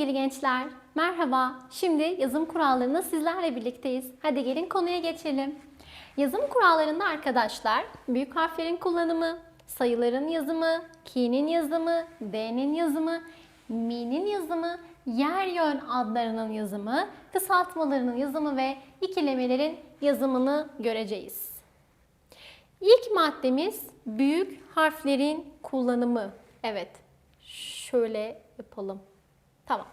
sevgili gençler. Merhaba. Şimdi yazım kurallarında sizlerle birlikteyiz. Hadi gelin konuya geçelim. Yazım kurallarında arkadaşlar büyük harflerin kullanımı, sayıların yazımı, ki'nin yazımı, d'nin yazımı, mi'nin yazımı, yer yön adlarının yazımı, kısaltmalarının yazımı ve ikilemelerin yazımını göreceğiz. İlk maddemiz büyük harflerin kullanımı. Evet, şöyle yapalım. Tamam.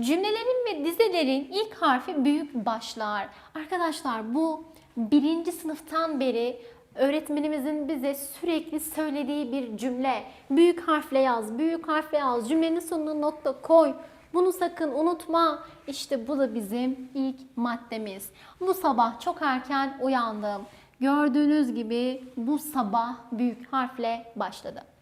Cümlelerin ve dizelerin ilk harfi büyük başlar. Arkadaşlar bu birinci sınıftan beri öğretmenimizin bize sürekli söylediği bir cümle. Büyük harfle yaz, büyük harfle yaz, cümlenin sonuna nokta koy. Bunu sakın unutma. İşte bu da bizim ilk maddemiz. Bu sabah çok erken uyandım. Gördüğünüz gibi bu sabah büyük harfle başladı.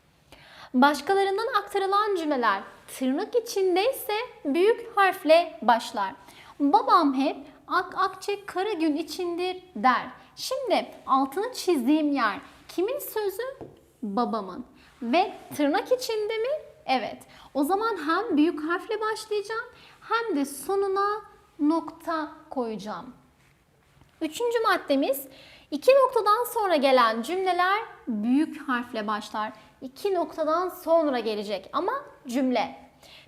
Başkalarından aktarılan cümleler tırnak içindeyse büyük harfle başlar. Babam hep ak akçe kara gün içindir der. Şimdi altını çizdiğim yer kimin sözü? Babamın. Ve tırnak içinde mi? Evet. O zaman hem büyük harfle başlayacağım hem de sonuna nokta koyacağım. Üçüncü maddemiz iki noktadan sonra gelen cümleler büyük harfle başlar. İki noktadan sonra gelecek ama cümle.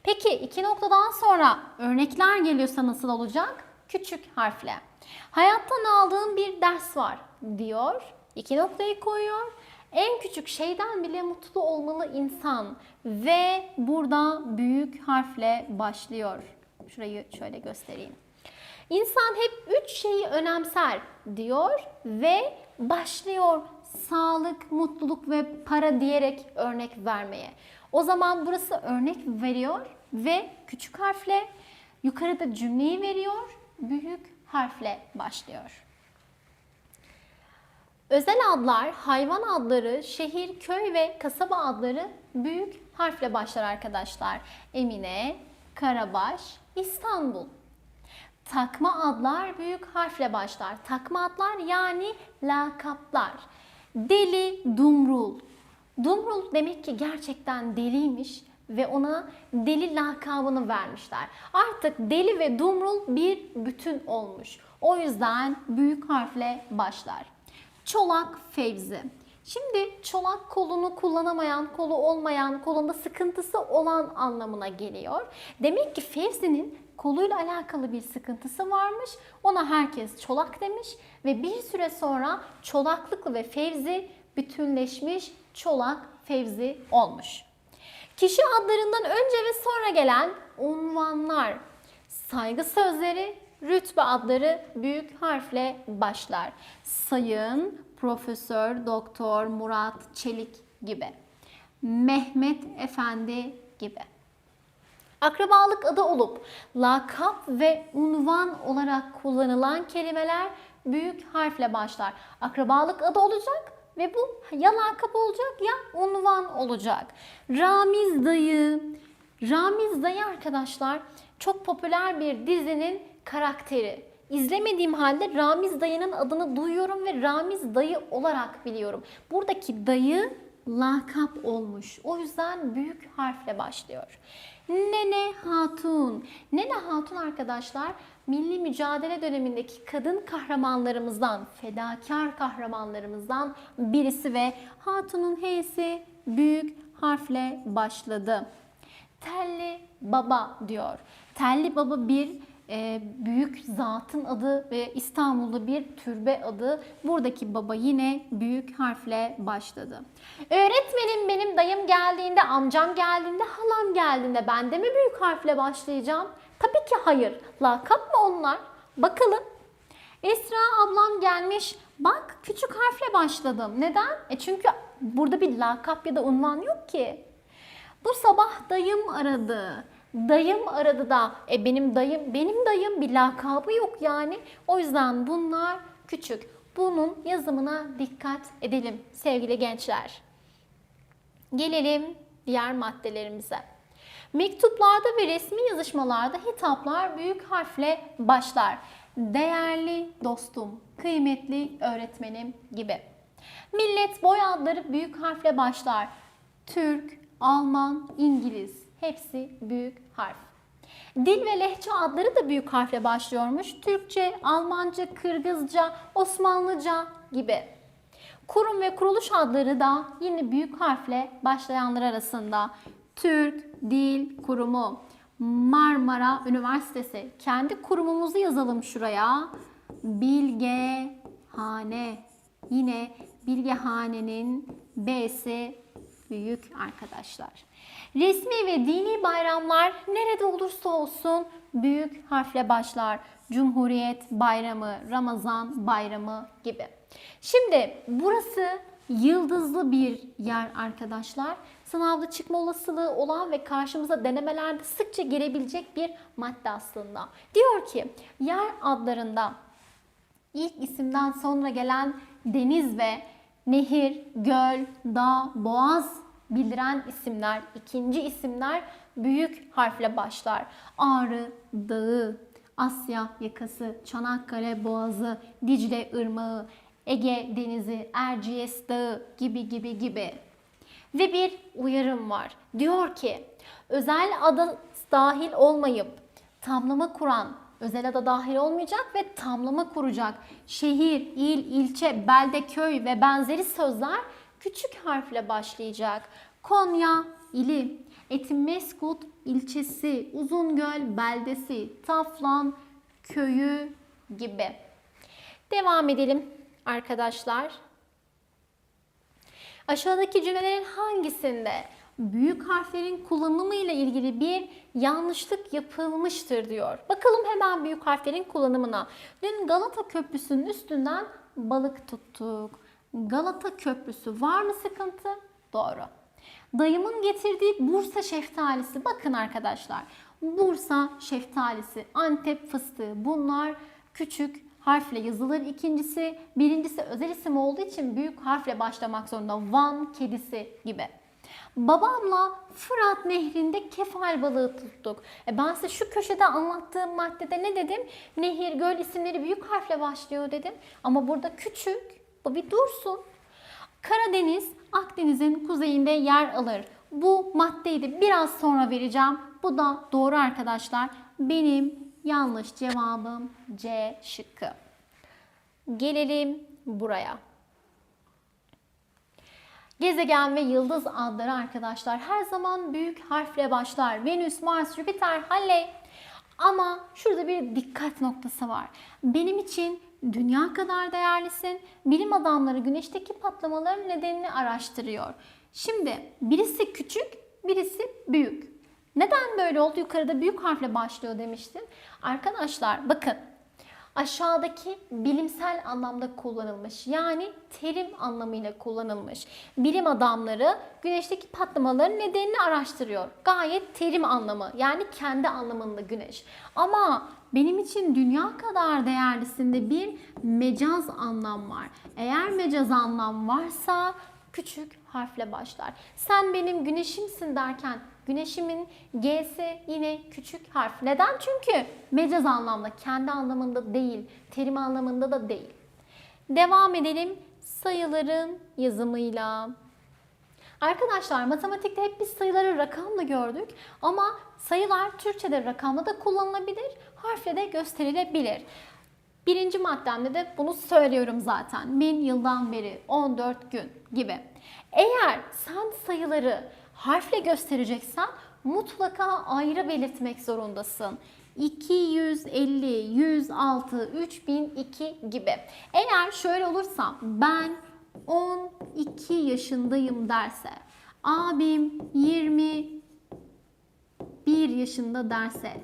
Peki iki noktadan sonra örnekler geliyorsa nasıl olacak? Küçük harfle. Hayattan aldığım bir ders var diyor. İki noktayı koyuyor. En küçük şeyden bile mutlu olmalı insan ve burada büyük harfle başlıyor. Şurayı şöyle göstereyim. İnsan hep üç şeyi önemser diyor ve başlıyor sağlık, mutluluk ve para diyerek örnek vermeye. O zaman burası örnek veriyor ve küçük harfle yukarıda cümleyi veriyor, büyük harfle başlıyor. Özel adlar, hayvan adları, şehir, köy ve kasaba adları büyük harfle başlar arkadaşlar. Emine, Karabaş, İstanbul. Takma adlar büyük harfle başlar. Takma adlar yani lakaplar. Deli, Dumrul. Dumrul demek ki gerçekten deliymiş ve ona deli lakabını vermişler. Artık deli ve Dumrul bir bütün olmuş. O yüzden büyük harfle başlar. Çolak Fevzi. Şimdi çolak kolunu kullanamayan, kolu olmayan, kolunda sıkıntısı olan anlamına geliyor. Demek ki Fevzi'nin koluyla alakalı bir sıkıntısı varmış. Ona herkes çolak demiş ve bir süre sonra çolaklıkla ve Fevzi bütünleşmiş çolak Fevzi olmuş. Kişi adlarından önce ve sonra gelen unvanlar, saygı sözleri, rütbe adları büyük harfle başlar. Sayın, Profesör, Doktor, Murat, Çelik gibi. Mehmet Efendi gibi. Akrabalık adı olup lakap ve unvan olarak kullanılan kelimeler büyük harfle başlar. Akrabalık adı olacak ve bu ya lakap olacak ya unvan olacak. Ramiz dayı. Ramiz dayı arkadaşlar çok popüler bir dizinin karakteri. İzlemediğim halde Ramiz dayının adını duyuyorum ve Ramiz dayı olarak biliyorum. Buradaki dayı lakap olmuş. O yüzden büyük harfle başlıyor. Nene Hatun. Nene Hatun arkadaşlar milli mücadele dönemindeki kadın kahramanlarımızdan, fedakar kahramanlarımızdan birisi ve Hatun'un H'si büyük harfle başladı. Telli Baba diyor. Telli Baba bir e, büyük zatın adı ve İstanbul'da bir türbe adı. Buradaki baba yine büyük harfle başladı. Öğretmenim benim dayım geldiğinde, amcam geldiğinde, halam geldiğinde ben de mi büyük harfle başlayacağım? Tabii ki hayır. Lakap mı onlar? Bakalım. Esra ablam gelmiş. Bak küçük harfle başladım. Neden? E çünkü burada bir lakap ya da unvan yok ki. Bu sabah dayım aradı. Dayım aradı da e benim dayım benim dayım bir lakabı yok yani. O yüzden bunlar küçük. Bunun yazımına dikkat edelim sevgili gençler. Gelelim diğer maddelerimize. Mektuplarda ve resmi yazışmalarda hitaplar büyük harfle başlar. Değerli dostum, kıymetli öğretmenim gibi. Millet boy adları büyük harfle başlar. Türk, Alman, İngiliz hepsi büyük harf. Dil ve lehçe adları da büyük harfle başlıyormuş. Türkçe, Almanca, Kırgızca, Osmanlıca gibi. Kurum ve kuruluş adları da yine büyük harfle başlayanlar arasında. Türk Dil Kurumu, Marmara Üniversitesi. Kendi kurumumuzu yazalım şuraya. Bilgehane. Yine Bilgehane'nin B'si büyük arkadaşlar. Resmi ve dini bayramlar nerede olursa olsun büyük harfle başlar. Cumhuriyet Bayramı, Ramazan Bayramı gibi. Şimdi burası yıldızlı bir yer arkadaşlar. Sınavda çıkma olasılığı olan ve karşımıza denemelerde sıkça gelebilecek bir madde aslında. Diyor ki yer adlarında ilk isimden sonra gelen deniz ve nehir, göl, dağ, boğaz bildiren isimler, ikinci isimler büyük harfle başlar. Ağrı Dağı, Asya yakası, Çanakkale Boğazı, Dicle Irmağı, Ege Denizi, Erciyes Dağı gibi gibi gibi. Ve bir uyarım var. Diyor ki özel ada dahil olmayıp tamlama kuran özel ada dahil olmayacak ve tamlama kuracak şehir, il, ilçe, belde, köy ve benzeri sözler küçük harfle başlayacak. Konya ili, Etimeskut ilçesi, Uzungöl beldesi, Taflan köyü gibi. Devam edelim arkadaşlar. Aşağıdaki cümlelerin hangisinde büyük harflerin kullanımı ile ilgili bir yanlışlık yapılmıştır diyor. Bakalım hemen büyük harflerin kullanımına. Dün Galata Köprüsü'nün üstünden balık tuttuk. Galata Köprüsü var mı sıkıntı? Doğru. Dayımın getirdiği Bursa şeftalisi. Bakın arkadaşlar. Bursa şeftalisi, Antep fıstığı bunlar küçük harfle yazılır. İkincisi, birincisi özel isim olduğu için büyük harfle başlamak zorunda. Van kedisi gibi. Babamla Fırat Nehri'nde kefal balığı tuttuk. E ben size şu köşede anlattığım maddede ne dedim? Nehir, göl isimleri büyük harfle başlıyor dedim. Ama burada küçük. Bu bir dursun. Karadeniz Akdeniz'in kuzeyinde yer alır. Bu maddeyi de biraz sonra vereceğim. Bu da doğru arkadaşlar. Benim yanlış cevabım C şıkkı. Gelelim buraya. Gezegen ve yıldız adları arkadaşlar her zaman büyük harfle başlar. Venüs, Mars, Jüpiter, Halley. Ama şurada bir dikkat noktası var. Benim için dünya kadar değerlisin. Bilim adamları güneşteki patlamaların nedenini araştırıyor. Şimdi birisi küçük, birisi büyük. Neden böyle oldu? Yukarıda büyük harfle başlıyor demiştim. Arkadaşlar bakın aşağıdaki bilimsel anlamda kullanılmış. Yani terim anlamıyla kullanılmış. Bilim adamları güneşteki patlamaların nedenini araştırıyor. Gayet terim anlamı yani kendi anlamında güneş. Ama benim için dünya kadar değerlisinde bir mecaz anlam var. Eğer mecaz anlam varsa küçük harfle başlar. Sen benim güneşimsin derken güneşimin G'si yine küçük harf. Neden? Çünkü mecaz anlamda, kendi anlamında değil, terim anlamında da değil. Devam edelim sayıların yazımıyla. Arkadaşlar matematikte hep biz sayıları rakamla gördük ama sayılar Türkçe'de rakamla da kullanılabilir, harfle de gösterilebilir. Birinci maddemde de bunu söylüyorum zaten. Bin yıldan beri 14 gün gibi. Eğer sen sayıları harfle göstereceksen mutlaka ayrı belirtmek zorundasın. 250, 106, 3002 gibi. Eğer şöyle olursa ben 12 yaşındayım derse, abim 21 yaşında derse,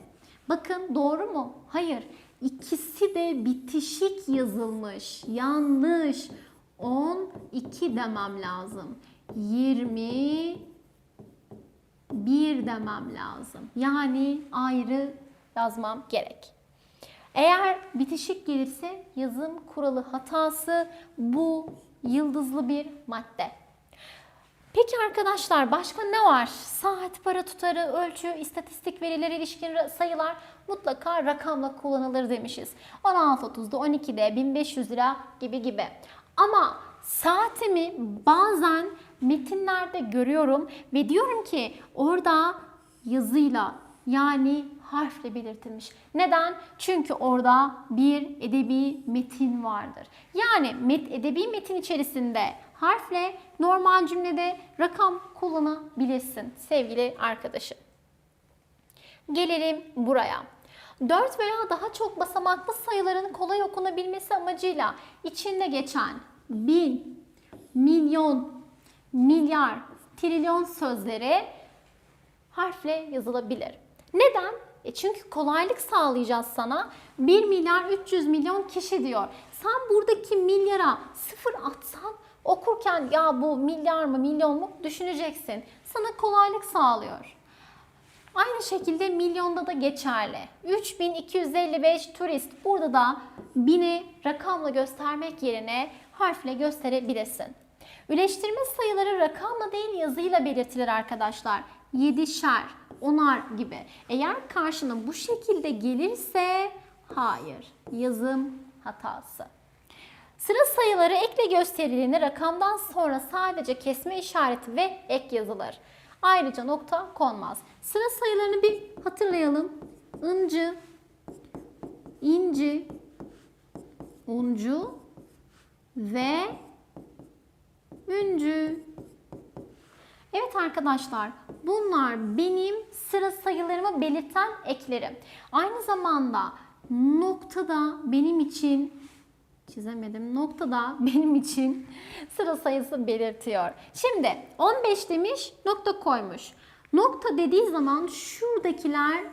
bakın doğru mu? Hayır. İkisi de bitişik yazılmış. Yanlış. 12 demem lazım. 20 bir demem lazım. Yani ayrı yazmam gerek. Eğer bitişik gelirse yazım kuralı hatası bu yıldızlı bir madde. Peki arkadaşlar başka ne var? Saat, para tutarı, ölçü, istatistik verileri, ilişkin sayılar mutlaka rakamla kullanılır demişiz. 16.30'da, 12'de, 1500 lira gibi gibi. Ama saatimi bazen metinlerde görüyorum ve diyorum ki orada yazıyla yani harfle belirtilmiş. Neden? Çünkü orada bir edebi metin vardır. Yani met, edebi metin içerisinde harfle normal cümlede rakam kullanabilirsin sevgili arkadaşım. Gelelim buraya. 4 veya daha çok basamaklı sayıların kolay okunabilmesi amacıyla içinde geçen bin, milyon, milyar, trilyon sözleri harfle yazılabilir. Neden? E çünkü kolaylık sağlayacağız sana. 1 milyar 300 milyon kişi diyor. Sen buradaki milyara sıfır atsan okurken ya bu milyar mı milyon mu düşüneceksin. Sana kolaylık sağlıyor. Aynı şekilde milyonda da geçerli. 3255 turist. Burada da bini rakamla göstermek yerine harfle gösterebilirsin. Üleştirme sayıları rakamla değil yazıyla belirtilir arkadaşlar. Yedişer, onar gibi. Eğer karşına bu şekilde gelirse hayır. Yazım hatası. Sıra sayıları ekle gösterildiğinde rakamdan sonra sadece kesme işareti ve ek yazılır. Ayrıca nokta konmaz. Sıra sayılarını bir hatırlayalım. Incı, inci, uncu ve üncü. Evet arkadaşlar bunlar benim sıra sayılarımı belirten eklerim. Aynı zamanda noktada benim için çizemedim. Noktada benim için sıra sayısı belirtiyor. Şimdi 15 demiş nokta koymuş. Nokta dediği zaman şuradakiler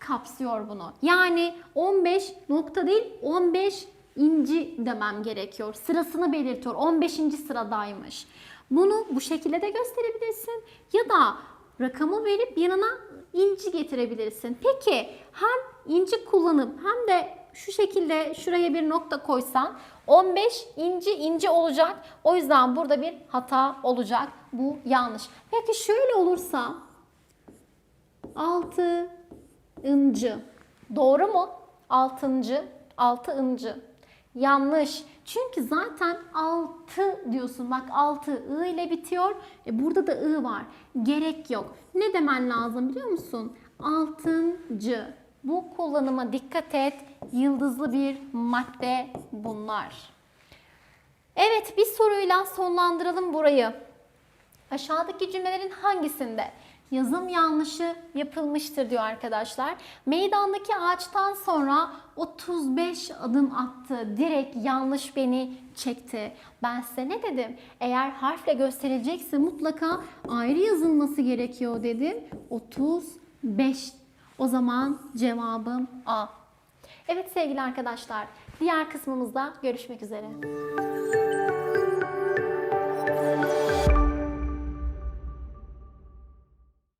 kapsıyor bunu. Yani 15 nokta değil 15 inci demem gerekiyor. Sırasını belirtiyor. 15. sıradaymış. Bunu bu şekilde de gösterebilirsin. Ya da rakamı verip yanına inci getirebilirsin. Peki hem inci kullanıp hem de şu şekilde şuraya bir nokta koysan 15 inci inci olacak. O yüzden burada bir hata olacak. Bu yanlış. Peki şöyle olursa 6 incı. Doğru mu? Altıncı, altı incı. Yanlış. Çünkü zaten 6 diyorsun. Bak 6 ı ile bitiyor. E burada da ı var. Gerek yok. Ne demen lazım biliyor musun? Altıncı. Bu kullanıma dikkat et. Yıldızlı bir madde bunlar. Evet bir soruyla sonlandıralım burayı. Aşağıdaki cümlelerin hangisinde yazım yanlışı yapılmıştır diyor arkadaşlar. Meydandaki ağaçtan sonra 35 adım attı. Direkt yanlış beni çekti. Ben size ne dedim? Eğer harfle gösterilecekse mutlaka ayrı yazılması gerekiyor dedim. 35. O zaman cevabım A. Evet sevgili arkadaşlar, diğer kısmımızda görüşmek üzere.